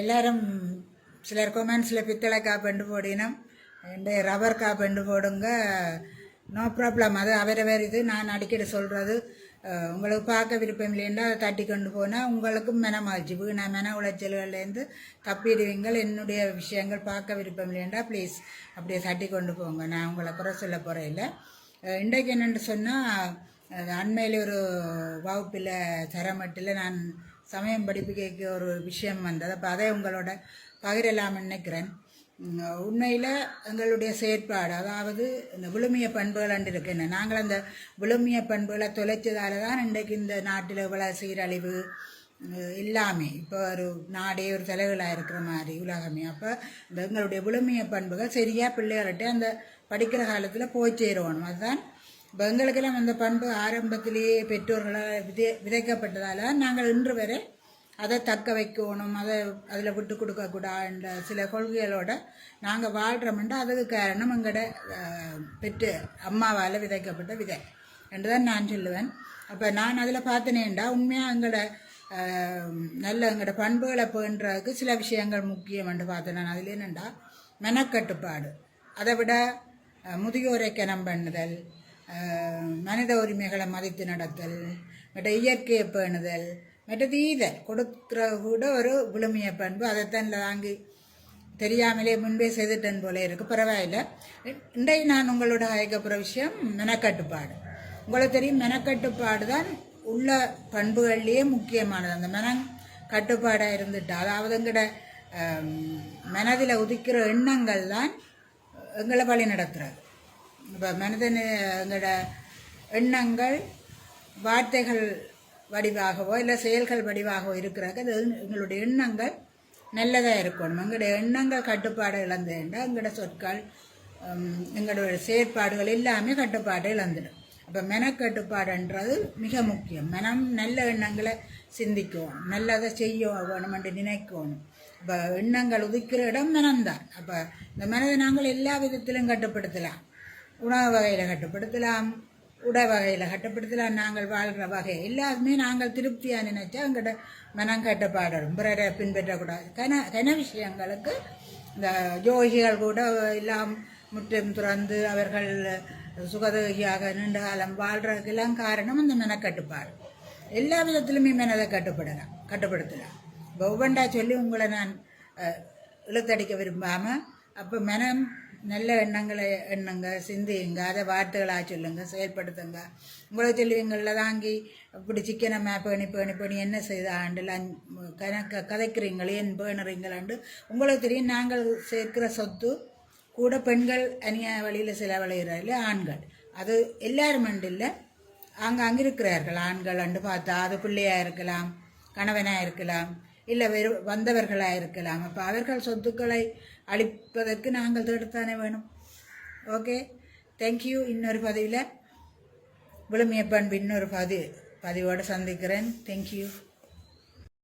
எல்லாரும் சிலர் கொமெண்ட்ஸில் பித்தளை காப்பெண்டு போடினோம் ரெண்டு ரப்பர் காப்பெண்டு போடுங்க. நோ ப்ராப்ளம் அது அவரவர் இது. நான் அடிக்கடி சொல்கிறது உங்களுக்கு பார்க்க விருப்பம் இல்லைன்னா அதை தட்டி கொண்டு போனால் உங்களுக்கும் மெனமாச்சு நான் மென உளைச்சல்கள்லேருந்து தப்பிடுவீங்கள். என்னுடைய விஷயங்கள் பார்க்க விருப்பம் இல்லைன்னா ப்ளீஸ் அப்படியே தட்டி கொண்டு போங்க. நான் உங்களை குறை சொல்ல போகிறேன் இன்றைக்கு என்னென்னு சொன்னால் அண்மையில் ஒரு வகுப்பில் தரமட்டில் நான் சமயம் படிப்புக்கு ஒரு விஷயம் வந்தது. அப்போ அதை உங்களோட பகிரலாம்னு நினைக்கிறேன். உண்மையில் எங்களுடைய செயற்பாடு அதாவது இந்த விழுமிய பண்புகள் அண்டு இருக்குன்னு நாங்கள் அந்த விழுமிய பண்புகளை தொலைச்சதால தான் இன்றைக்கு இந்த நாட்டில் இவ்வளோ சீரழிவு எல்லாமே இப்போ ஒரு நாடே ஒரு தலைகளாக இருக்கிற மாதிரி உலகமே. அப்போ இந்த எங்களுடைய விழுமிய பண்புகள் சரியாக பிள்ளைகள்கிட்ட அந்த படிக்கிற காலத்தில் போய் சேருவணும் அதுதான் எங்களுக்கெல்லாம் அந்த பண்பு ஆரம்பத்திலேயே பெற்றோர்களால் விதை விதைக்கப்பட்டதால் நாங்கள் இன்று வரை அதை தக்க வைக்கணும் அதை அதில் விட்டு கொடுக்கக்கூடாதுன்ற சில கொள்கைகளோட நாங்கள் வாழ்கிறோம்னா அதுக்கு காரணம் எங்களோட பெற்று அம்மாவால் விதைக்கப்பட்ட விதை என்று தான் நான் சொல்லுவேன். அப்போ நான் அதில் பார்த்தனேன்டா உண்மையாக எங்களோட நல்ல எங்களோட பண்புகளை போன்றதுக்கு சில விஷயங்கள் முக்கியம் என்று பார்த்தேன். நான் அதில் என்னென்னா மெனக்கட்டுப்பாடு. அதை விட அஹ், முதியோரை பண்ணுதல் மனித உரிமைகளை மதித்து நடத்தல் மற்ற இயற்கையை பேணுதல் மற்ற ஈதல் கொடுக்குற கூட ஒரு விழுமிய பண்பு. அதைத்தான் வாங்கி தெரியாமலே முன்பே செய்துட்டேன் போல இருக்கு. பரவாயில்லை. இன்றைக்கு நான் உங்களோட அழைக்கப்புற விஷயம் மெனக்கட்டுப்பாடு. உங்களுக்கு தெரியும் மெனக்கட்டுப்பாடு தான் உள்ள பண்புகள்லேயே முக்கியமானது. அந்த மென கட்டுப்பாடாக இருந்துட்டு. அதாவது எங்கட மனதில் உதிக்கிற எண்ணங்கள் தான் எங்களை வழி நடத்துறது மனிதன் எங்களோட எண்ணங்கள் வார்த்தைகள் வடிவாகவோ இல்லை செயல்கள் வடிவாகவோ இருக்கிறாங்க அது எங்களுடைய எண்ணங்கள் நல்லதாக இருக்கணும். எங்களுடைய எண்ணங்கள் கட்டுப்பாடு இழந்துட்டா எங்களோட சொற்கள் எங்களுடைய எங்களோட செயற்பாடுகள் எல்லாமே கட்டுப்பாடு இழந்துடும். அப்போ மெனக்கட்டுப்பாடுன்றது மிக முக்கியம். மனம் நல்ல எண்ணங்களை சிந்திக்கணும் நல்லதை செய்ய வேணுமென்று நினைக்கணும். இப்போ எண்ணங்கள் உதிக்கிற இடம் மனம்தான். அப்போ இந்த மனதை நாங்கள் எல்லா விதத்திலும் கட்டுப்படுத்தலாம். உணவு வகையில் கட்டுப்படுத்தலாம். உடை வகையில் கட்டுப்படுத்தலாம். நாங்கள் வாழ்கிற வகை எல்லாருமே நாங்கள் திருப்தியாக நினைச்சா எங்கிட்ட மனம் கட்டுப்பாடும் பிறரை பின்பற்றக்கூடாது. கன கன விஷயங்களுக்கு இந்த ஜோகிகள் கூட எல்லாம் முற்றும் துறந்து அவர்கள் சுகதோகியாக நீண்ட காலம் வாழ்கிறதுக்கெல்லாம் காரணம் அந்த மனக்கட்டுப்பாடு. எல்லா விதத்திலுமே மனதை கட்டுப்படலாம் கட்டுப்படுத்தலாம். இப்போ ஒவ்வொன்றா சொல்லி உங்களை நான் இழுத்தடிக்க விரும்பாமல் அப்போ மனம் நல்ல எண்ணங்களை எண்ணுங்க சிந்தியுங்க அதை வார்த்தைகளாக சொல்லுங்க செயல்படுத்துங்க. உங்களை சொல்லுவீங்களில் தாங்கி இப்படி சிக்கனை மே பேணி பேணி பேணி என்ன செய்த ஆண்டில் கணக்க கதைக்கிறீங்களே என் பேணுறீங்களாண்டு. உங்களுக்கு தெரியும் நாங்கள் சேர்க்கிற சொத்து கூட பெண்கள் அந்நிய வழியில் செலவழிகிறார்கள் ஆண்கள். அது எல்லாரும் இல்லை. அங்கே அங்கே இருக்கிறார்கள் ஆண்கள் அண்டு பார்த்தா அது பிள்ளையாக இருக்கலாம் கணவனாக இருக்கலாம். இல்லை வெறு வந்தவர்களாக இருக்கலாம். அப்போ அவர்கள் சொத்துக்களை அளிப்பதற்கு நாங்கள் தேடத்தானே வேணும். ஓகே தேங்க்யூ இன்னொரு பதிவில் விழுமிய இன்னொரு பதி பதிவோடு சந்திக்கிறேன். தேங்க்யூ